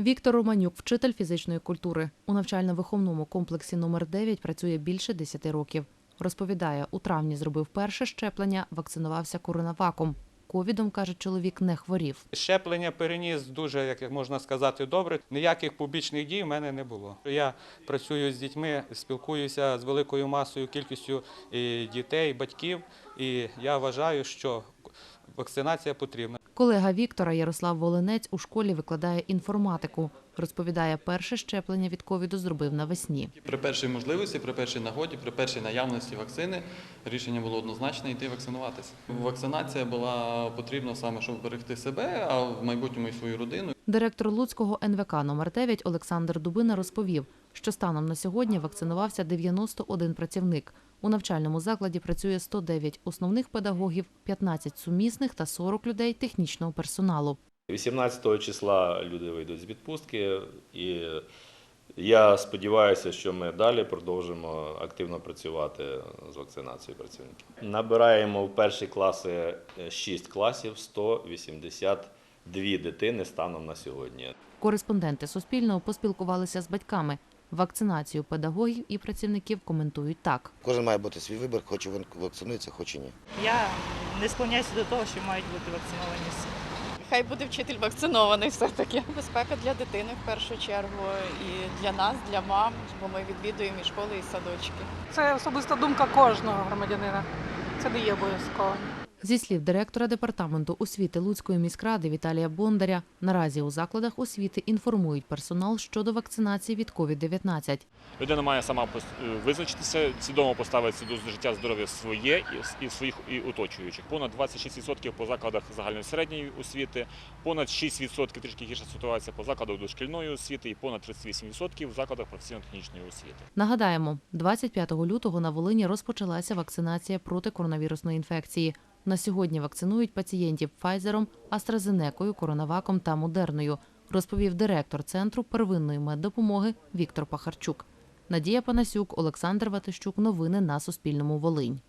Віктор Романюк, вчитель фізичної культури. У навчально-виховному комплексі номер 9 працює більше 10 років. Розповідає, у травні зробив перше щеплення, вакцинувався коронаваком. Ковідом, каже чоловік, не хворів. Щеплення переніс дуже, як можна сказати, добре. Ніяких побічних дій в мене не було. Я працюю з дітьми, спілкуюся з великою масою, кількістю дітей, батьків, і я вважаю, що вакцинація потрібна. Колега Віктора Ярослав Волинець у школі викладає інформатику. Розповідає, перше щеплення від ковіду зробив навесні. При першій можливості, при першій нагоді, при першій наявності вакцини рішення було однозначне йти вакцинуватися. Вакцинація була потрібна саме, щоб берегти себе, а в майбутньому і свою родину. Директор Луцького НВК номер 9 Олександр Дубина розповів, що станом на сьогодні вакцинувався 91 працівник. У навчальному закладі працює 109 основних педагогів, 15 сумісних та 40 людей технічного персоналу. 18 числа люди вийдуть з відпустки, і я сподіваюся, що ми далі продовжимо активно працювати з вакцинацією працівників. Набираємо в перші класи 6 класів 182 дитини станом на сьогодні. Кореспонденти Суспільного поспілкувалися з батьками. Вакцинацію педагогів і працівників коментують так. Кожен має бути свій вибір, хоче він вакцинується, хоче ні. Я не склоняюся до того, що мають бути вакциновані всі. Хай буде вчитель вакцинований все-таки. Безпека для дитини в першу чергу і для нас, для мам, бо ми відвідуємо і школи, і садочки. Це особиста думка кожного громадянина. Це не є обов'язково. Зі слів директора департаменту освіти Луцької міськради Віталія Бондаря, наразі у закладах освіти інформують персонал щодо вакцинації від COVID-19. Людина має сама е, визначитися, свідомо поставитися до життя здоров'я своє і і своїх і оточуючих. Понад 26% по закладах загальної середньої освіти, понад 6% трішки гірша ситуація по закладах дошкільної освіти і понад 38% в закладах професійно-технічної освіти. Нагадаємо, 25 лютого на Волині розпочалася вакцинація проти коронавірусної інфекції. На сьогодні вакцинують пацієнтів Файзером, AstraZeneca, Коронаваком та Модерною, розповів директор центру первинної меддопомоги Віктор Пахарчук. Надія Панасюк, Олександр Ватищук. Новини на Суспільному. Волинь.